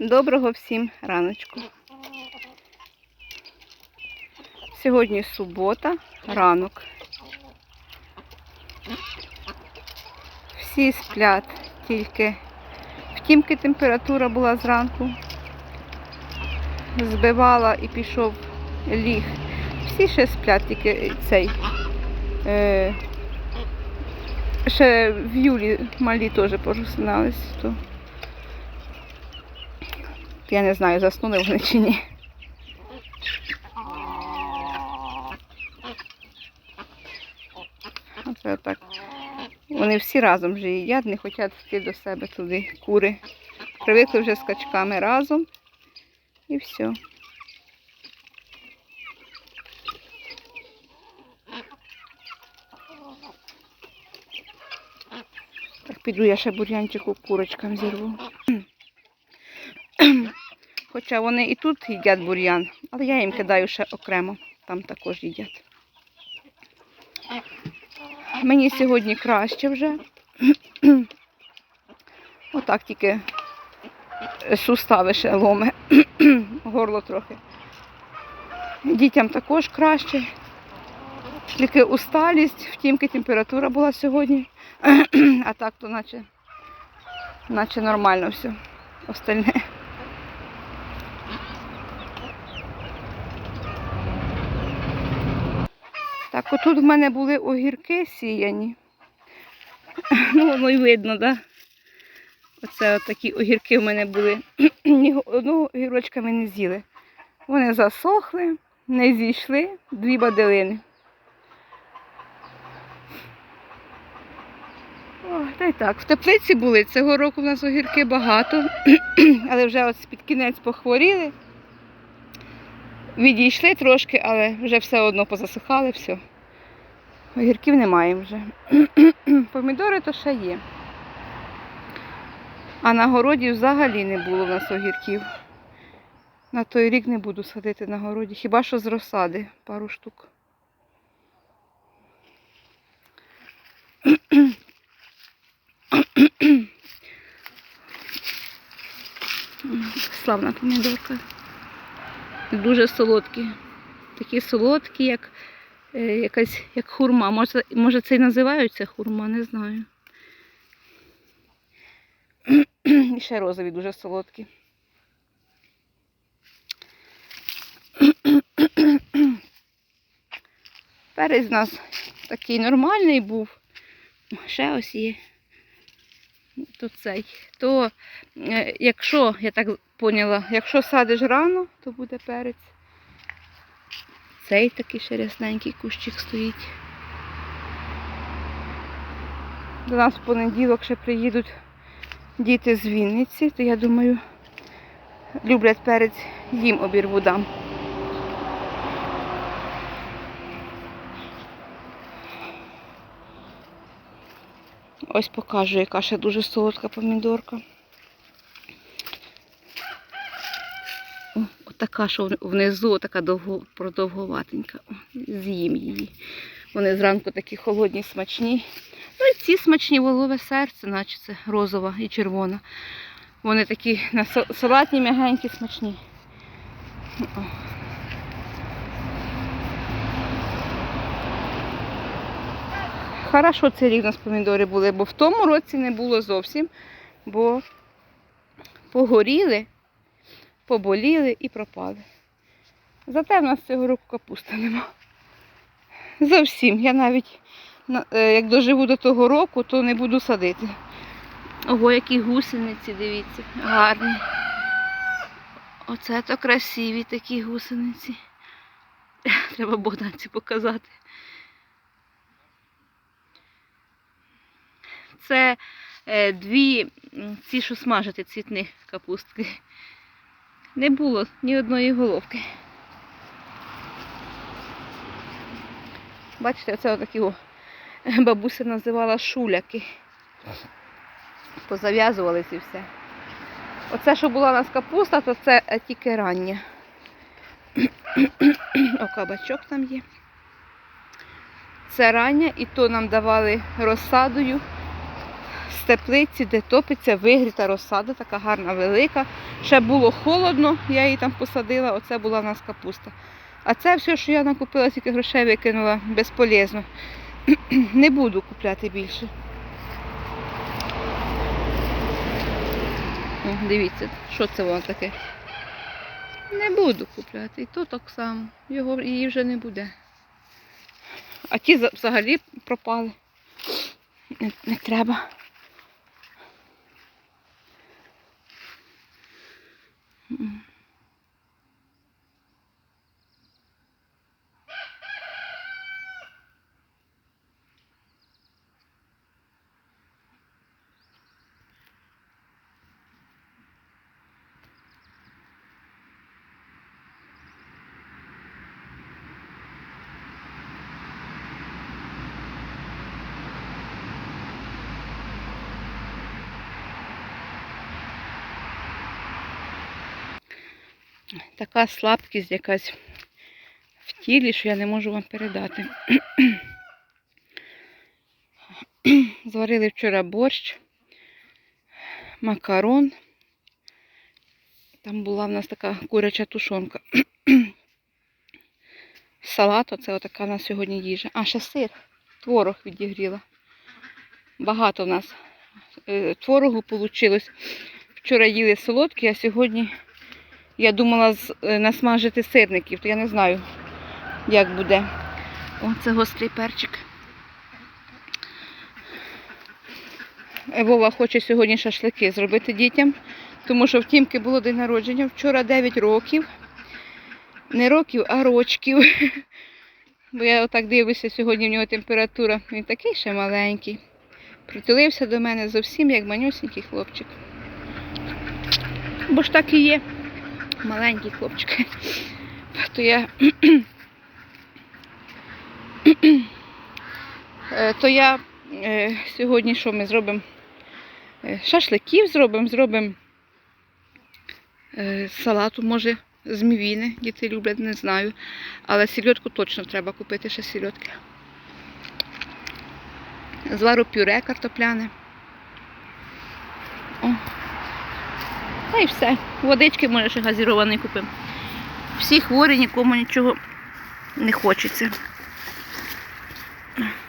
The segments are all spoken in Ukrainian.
Доброго всім раночку. Сьогодні субота, ранок. Всі сплять, тільки втімки температура була зранку. Збивала і пішов ліг. Всі ще сплять, тільки цей. Е, ще в Юлі малі теж порозинались. Я не знаю, заснули вони чи ні. Оце отак. Вони всі разом вже їдять, не хочуть йти до себе туди, кури. Привикли вже з качками разом. І все. Так, піду я ще бур'янчику курочкам зірву. Хоча вони і тут їдять бур'ян, але я їм кидаю ще окремо, там також їдять. Мені сьогодні краще вже. Отак тільки сустави ще ломе, горло трохи. Дітям також краще. Тільки усталість, втімки температура була сьогодні. А так то наче, наче нормально все. Остальне. Так, отут в мене були огірки сіяні. Ну, воно й видно, так? Да? Оце такі огірки в мене були. Ні одного огірочка ми не з'їли. Вони засохли, не зійшли, дві баделини. О, та й так, в теплиці були. Цього року в нас огірки багато, але вже от під кінець похворіли. Відійшли трошки, але вже все одно позасихали, все. Огірків немає вже. Помідори то ще є. А на городі взагалі не було в нас огірків. На той рік не буду садити на городі, хіба що з розсади пару штук. Славна помідорка. Дуже солодкі. Такі солодкі, як е, якась як хурма. Може, може це і називаються хурма, не знаю. І ще розові дуже солодкі. Перець у нас такий нормальний був. Ще ось є. То цей. То е, якщо, я так поняла, якщо садиш рано, то буде перець. Цей такий ще рясненький кущик стоїть. До нас в понеділок ще приїдуть діти з Вінниці, то я думаю, люблять перець, їм обірву дам. Ось покажу, яка ще дуже солодка помідорка. О, отака, що внизу, така довго, продовговатенька. З'їм її. Вони зранку такі холодні, смачні. Ну і ці смачні волове серце, наче це розова і червона. Вони такі салатні, м'ягенькі, смачні. О. Хорошо цей рік у нас помідори були, бо в тому році не було зовсім, бо погоріли, поболіли і пропали. Зате в нас цього року капусти нема. Зовсім. Я навіть е, як доживу до того року, то не буду садити. Ого, які гусениці, дивіться, гарні. Оце то красиві такі гусениці. Треба Богданці показати. Це е, дві ці, що смажити цвітних капустки. Не було ні одної головки. Бачите, оце отакі бабуся називала шуляки. Позав'язувалися і все. Оце, що була у нас капуста, то це е, тільки рання. О, кабачок там є. Це рання, і то нам давали розсадою з теплиці, де топиться вигріта розсада, така гарна, велика. Ще було холодно, я її там посадила, оце була в нас капуста. А це все, що я накупила, тільки грошей викинула, безполезно. Не буду купляти більше. О, дивіться, що це воно таке. Не буду купляти. І то так само. Його, її вже не буде. А ті взагалі пропали. Не, не треба. Mm-mm. Така слабкість якась в тілі, що я не можу вам передати. Зварили вчора борщ, макарон. Там була в нас така куряча тушонка. Салат, оце отака в нас сьогодні їжа. А, ще сир, творог відігріла. Багато в нас е, творогу вийшло. Вчора їли солодкий, а сьогодні я думала е, насмажити сирників, то я не знаю, як буде. О, це гострий перчик. Е, Вова хоче сьогодні шашлики зробити дітям, тому що в Тімки було день народження. Вчора 9 років. Не років, а рочків. Бо я отак дивлюся, сьогодні в нього температура. Він такий ще маленький. Притулився до мене зовсім як манюсенький хлопчик. Бо ж так і є маленький хлопчик. То я, Е, то я е, сьогодні що ми зробимо? Е, Шашликів зробимо, зробимо салату, може, з мівіни. Діти люблять, не знаю. Але сільотку точно треба купити ще сільотки. Звару пюре картопляне. О. Та й все. Водички, може, ще газірований купимо. Всі хворі, нікому нічого не хочеться.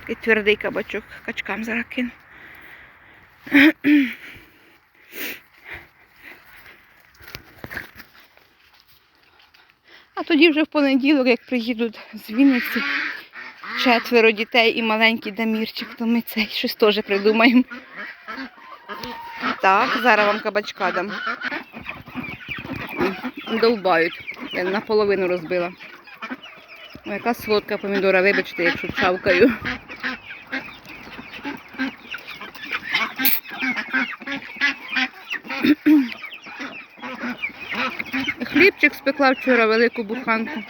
Такий твердий кабачок качкам зараз кину. А тоді вже в понеділок, як приїдуть з Вінниці, четверо дітей і маленький Дамірчик, то ми цей щось теж придумаємо. Так, зараз вам кабачка дам. Довбають. Я наполовину розбила. Ой, яка солодка помідора, вибачте, якщо чавкаю. Хлібчик спекла вчора велику буханку.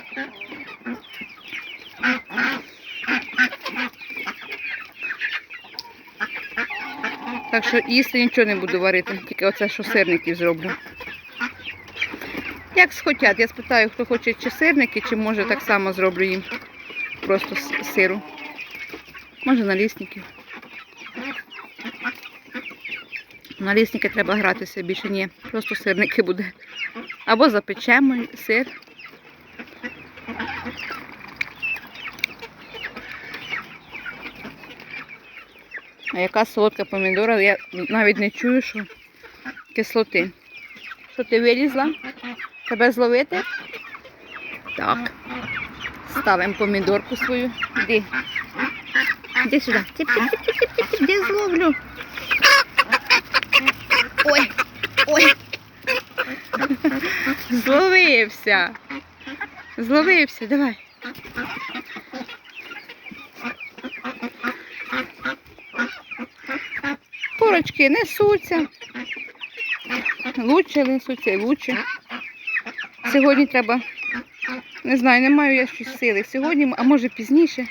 Так що їсти нічого не буду варити, тільки оце, що сирників зроблю. Як схотять, я спитаю, хто хоче чи сирники, чи може так само зроблю їм просто сиру. Може налісників. Налісники треба гратися, більше ні. Просто сирники буде. Або запечемо сир. А яка солодка помідора, я навіть не чую, що кислоти. Що ти вилізла? Тебе зловити? Так. Ставимо помідорку свою. Іди. Іди сюди. Тип-тип-тип-тип-тип. Іди зловлю. Ой. Ой. Зловився. Зловився, давай. Курочки несуться. Лучше несуться і лучше. Сьогодні треба, не знаю, не маю я щось сили. Сьогодні, а може пізніше,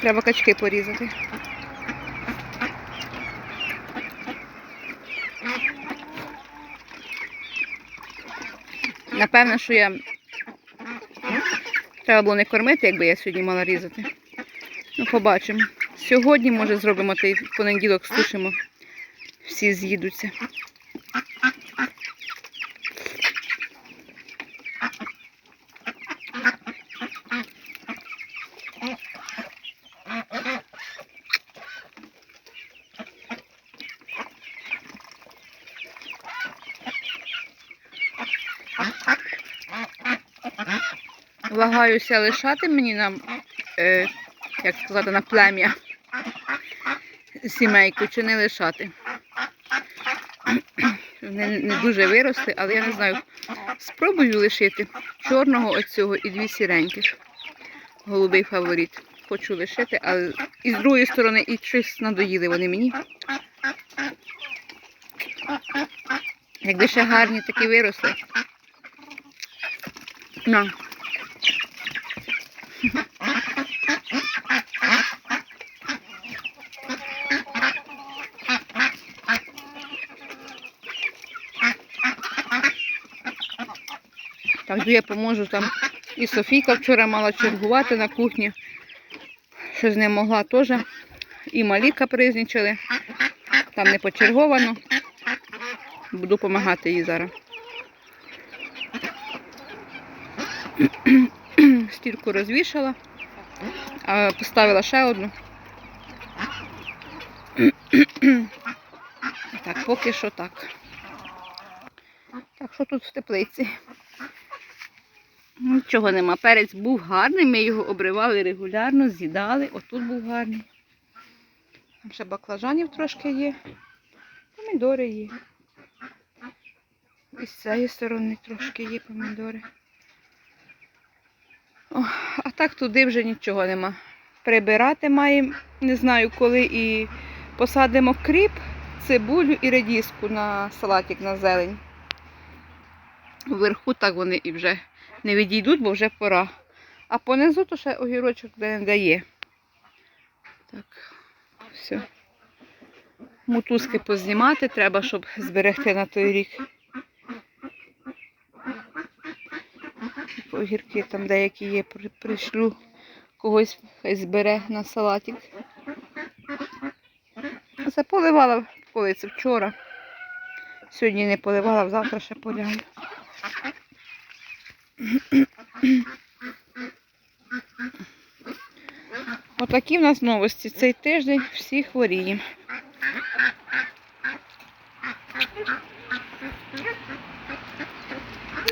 треба качки порізати. Напевно, що я треба було не кормити, якби я сьогодні мала різати. Ну, побачимо. Сьогодні, може, зробимо той в понеділок стушимо. Всі з'їдуться. Вагаюся лишати мені нам, е, як сказати, на плем'я сімейку чи не лишати. Вони не дуже виросли, але я не знаю. Спробую лишити чорного оцього і дві сіреньких. Голубий фаворит. Хочу лишити, але і з другої сторони і щось надоїли вони мені. Якби ще гарні такі виросли. На. Так, я поможу там. І Софійка вчора мала чергувати на кухні. Щось не могла теж. І Маліка признічили. Там не почерговано. Буду допомагати їй зараз. Стірку розвішала, поставила ще одну. Так, поки що так. Так, що тут в теплиці? Нічого нема. Перець був гарний, ми його обривали регулярно, з'їдали. Отут був гарний. Там ще баклажанів трошки є. Помідори є. І з цієї сторони трошки є помідори. О, а так туди вже нічого нема. Прибирати маємо, не знаю коли, і посадимо кріп, цибулю і редіску на салатик на зелень. Вверху так вони і вже не відійдуть, бо вже пора. А понизу то ще огірочок де не дає. Так, все. Мотузки познімати треба, щоб зберегти на той рік. Огірки там деякі є, при- пришлю когось хай збере на салатик. Це поливала коли це вчора. Сьогодні не поливала, завтра ще поляю. Отакі в нас новості. Цей тиждень всі хворіємо.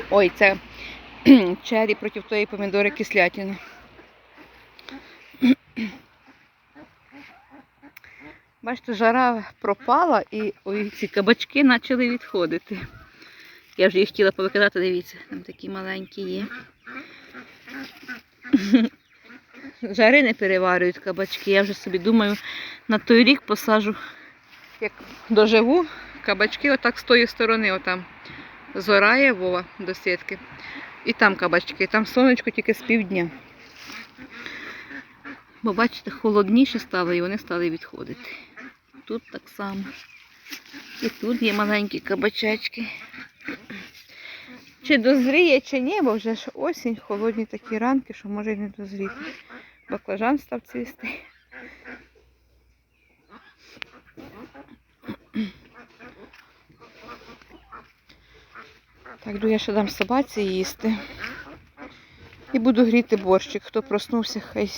Ой, це чері проти тої помідори кислятини. Бачите, жара пропала і ой, ці кабачки почали відходити. Я вже їх хотіла повикидати, дивіться, там такі маленькі є. Жари не переварюють кабачки. Я вже собі думаю, на той рік посажу, як доживу, кабачки отак з тої сторони, отам зорає Вова до сітки. І там кабачки, там сонечко тільки з півдня. Бо бачите, холодніше стало і вони стали відходити. Тут так само. І тут є маленькі кабачечки. Чи дозріє, чи ні, бо вже ж осінь, холодні такі ранки, що може й не дозріти. Баклажан став цвісти. Так, я ще дам собаці їсти. І буду гріти борщик. Хто проснувся, хай.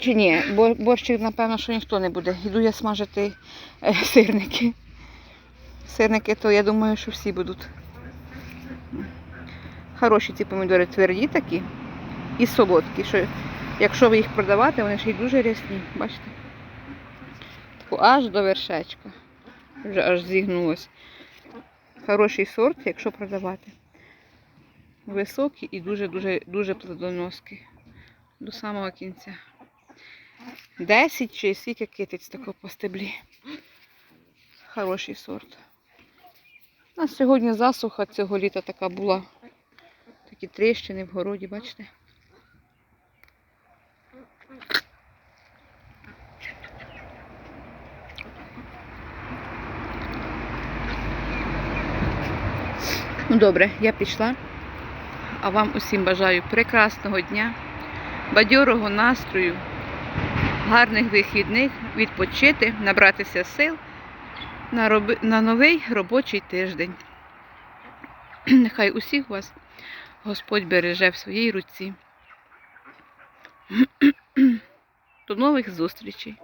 Чи ні, борщик, напевно, що ніхто не буде. Йду я смажити е, сирники. Сирники, то я думаю, що всі будуть. Хороші ці помідори тверді такі і солодкі. Що якщо ви їх продавати, вони ще й дуже рясні. Бачите? Таку аж до вершечка. Вже аж зігнулось. Хороший сорт, якщо продавати. Високий і дуже-дуже дуже плодоноскі. До самого кінця. 10 чи скільки китиць такого по стеблі. Хороший сорт. У нас сьогодні засуха цього літа така була. Такі тріщини в городі, бачите? Ну добре, я пішла. А вам усім бажаю прекрасного дня, бадьорого настрою, гарних вихідних, відпочити, набратися сил на, роби... на новий робочий тиждень. Нехай усіх вас Господь береже в своїй руці. До нових зустрічей!